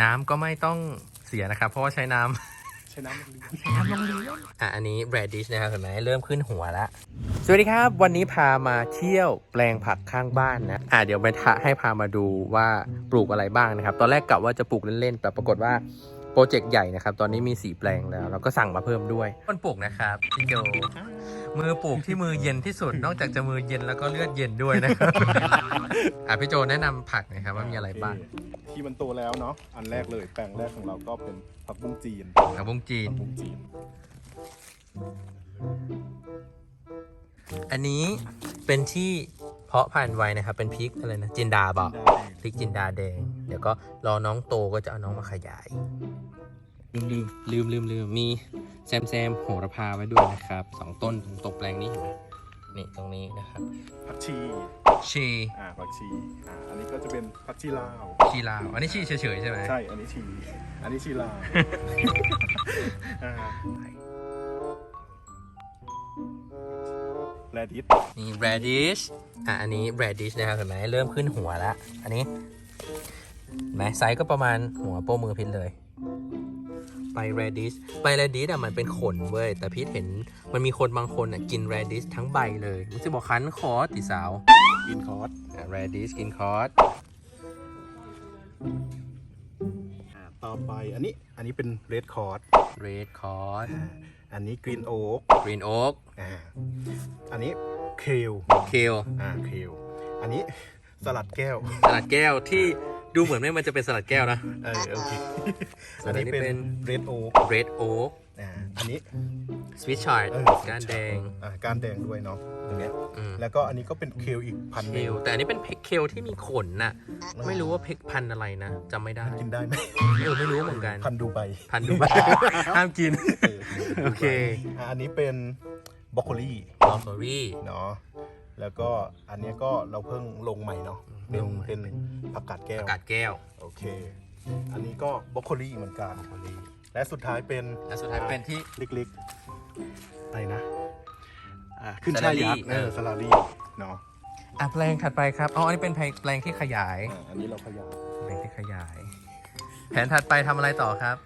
น้ำก็ไม่ต้องเสียนะครับ เพราะว่าใช้น้ำ ใช้น้ำมันเลี้ยงน้ำลงเลี้ยงอะ อันนี้ radish นะครับเห็นไหมเริ่มขึ้นหัวแล้ว สวัสดีครับ วันนี้พามาเที่ยวแปลงผักข้างบ้านนะ อะ เดี๋ยวไปทะให้พามาดูว่าปลูกอะไรบ้างนะครับ ตอนแรกกะว่าจะปลูกเล่นๆ แต่ปรากฏว่า โปรเจกต์ใหญ่นะครับ ตอนนี้มีสีแปลงแล้วเราก็สั่งมาเพิ่มด้วยคนปลูกนะครับพี่โจมือปลูกที่มือเย็นที่สุด นอกจากจะมือเย็นแล้วก็เลือดเย็นด้วยนะครับอะพี่โจแนะนำผักหนะครับว่ามีอะไรบ้างที่มันโตแล้วเนาะอันแรกเลยแปลงแรกของเราก็เป็นผักบุ้งจีนผักบุ้งจีนผักบุ้งจีน อันนี้เป็นที่เพาะพันธุ์ไว้นะครับ เป็นพริกอะไรนะจินดาบอกได้ พริกจินดาแดง เดี๋ยวก็รอน้องโตก็จะเอาน้องมาขยาย ลืมลืมลืมลืมลืมมีแซมแซมโหระพาไว้ด้วยนะครับสองต้นตรงตกแปลงนี้เห็นไหมนี่ตรงนี้นะครับผักชีชีอ่าผักชีอ่าอันนี้ก็จะเป็นผักชีลาวชีลาวอันนี้ชีเฉยๆใช่ไหมใช่ อันนี้ชี อันนี้ชีลาวอ่า แรดิสนี่ radish อะอันนี้ radish นะครับเห็นไหมเริ่มขึ้นหัวแล้วอันนี้เห็นไหมไซส์ก็ประมาณหัวโป้มือพิษเลยใบ radish ใบ radish อะมันเป็นขนเว้ย แต่พิษเห็นมันมีคนบางคนอะกิน radish ทั้งใบเลยมันจะบอกคันคอติสาว กินคอร์สอะ radish กินคอสอ่าต่อไปอันนี้อันนี้เป็นเรดคอร์ส red คอส อันนี้กรีนโอ๊ก green oak อ่าอันนี้เคล kale อ่าเคลอันนี้สลัดแก้ว สลัดแก้วที่ดูเหมือนไม่มันจะเป็นสลัดแก้วนะ เออโอเคส่วอันนอันนี้นี้เป็เป็นนเรดโอ๊ก red oak อ่าอันนี้ sweet chard เออก้านแดงอ่าก้านแดงด้วยเนาะตรงเนี้ยอืมแล้วก็อันนี้ก็เป็นเคลอีกพันหเคนึ่งลแต่อันนี้เป็นเคลที่มีขนน่ะ ไม่รู้ว่าเพกพันธุ์อะไรนะจำไม่ได้กินได้ไหมเออไม่รู้เหมือนกัน พันดูใบพันธุ์ดูบ้าห้ามกินเออโอเคอ่าอันนี้เป็นบรอกโคลีบอสอรี่ เนาะแล้วก็อันเนี้ยก็เราเพิ่งลงใหม่เนาะเป็นลงใหม่ เป็นผักกาดแก้วอากาศแก้วโอเค อันนี้ก็บรอกโคลีเหมือนกัน และสุดท้ายเป็นและสุดท้ายเป็นที่เล็กๆอะไรนะอ่าขึ้นสช่าลายรี่ยักษ์เอเอออสลารี่เนาะอะแปลงถัดไปครับอ๋ออันนี้เป็นแปลงที่ขยายอ่าอันนี้เราขยายแปลงที่ขยาย แผนถัดไปทำอะไรต่อครับ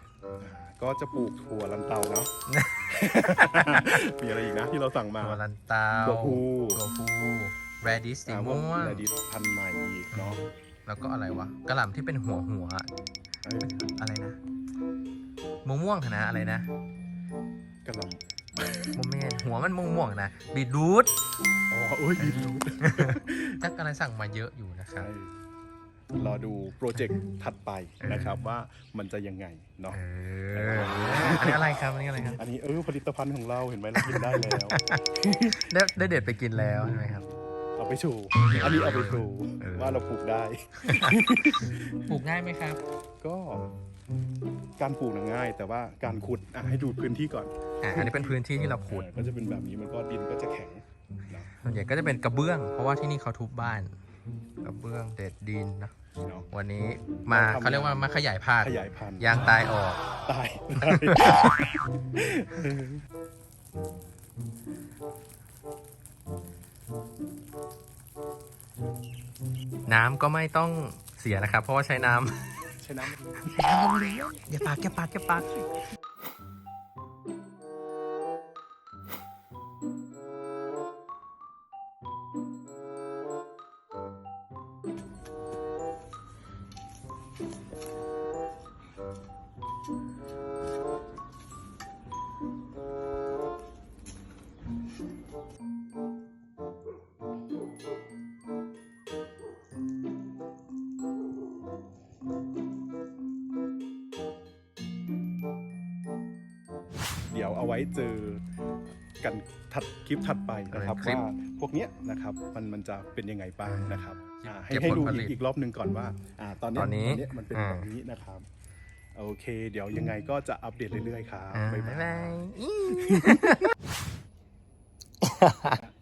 ก็จะปลูกถั่วลันเตาเนาะ มีอะไรอีกนะที่เราสั่งมา ตัวลันเตาตัวผู้ ตัวผู้ radish สีอ่าม่วงแรดิสพันธุ์ใหม่อีกเนาะแล้วก็อะไรวะกระหล่ำที่เป็นหัวหัว เอ้ยอะไรนะ มะม่วงนะอะไรนะกระหล่โมเมนหัวมันม่วงม่วงๆนะบีทรูทำอ๋อโอ้ยดีรู้จักอะไรสั่งมาเยอะอยู่นะครัใช่บรอดูโปรเจกต์ถัดไปนะครับว่ามันจะยังไงเนาะเอออันนี้อะไรครับอันนี้อะไรครับ อันนี้เออผลิตภัณฑ์ของเราเห็นไหมเรากินได้แล้ว ได้ได้เด็ดไปกินแล้วใช่ไหมครับ เอาไปโชว์อันนี้เอาไปโชว์เออ ว่าเราปลูกได้ ปลูกง่ายไหมครับ ก็การปลูกน่ะง่าย แต่ว่าการขุดอะให้ดูพื้นที่ก่อนอ่าอันนี้เป็นพื้นที่ที่เราขุด เออก็จะเป็นแบบนี้มันก็ดินก็จะแข็งนะส่วนใหญ่ก็จะเป็นกระเบื้อง เพราะว่าที่นี่เขาทุบบ้าน กระเบื้องเด็ดดินนะเนาะ วันนี้มาเราทำ เขาเรียกว่ามาขยายพันขธุ์ยายพันธุ์ยางตายออก ตาย น้ำก็ไม่ต้องเสียนะครับ เพราะว่าใช้น้ำใช้น้ำอย่าปากอย่าปากอย่าปาก เดี๋ยวเอาไว้เจอกันถัดคลิปถัดไปนะครับคลิปว่าพวกเนี้ยนะครับมันมันจะเป็นยังไงบ้างนะครับอ่าให้เก็บให้ดูผลผอีลิกตอีกรอบหนึ่งก่อนว่าอ่าตอนเนี้ยตอนนี้เนี้ยมันเป็นอ่าแบบนี้นะครับ โอเค เดี๋ยวยังไงก็จะอัปเดตเรื่อยๆครับอ่าบ๊ายบ๊ายบาบายย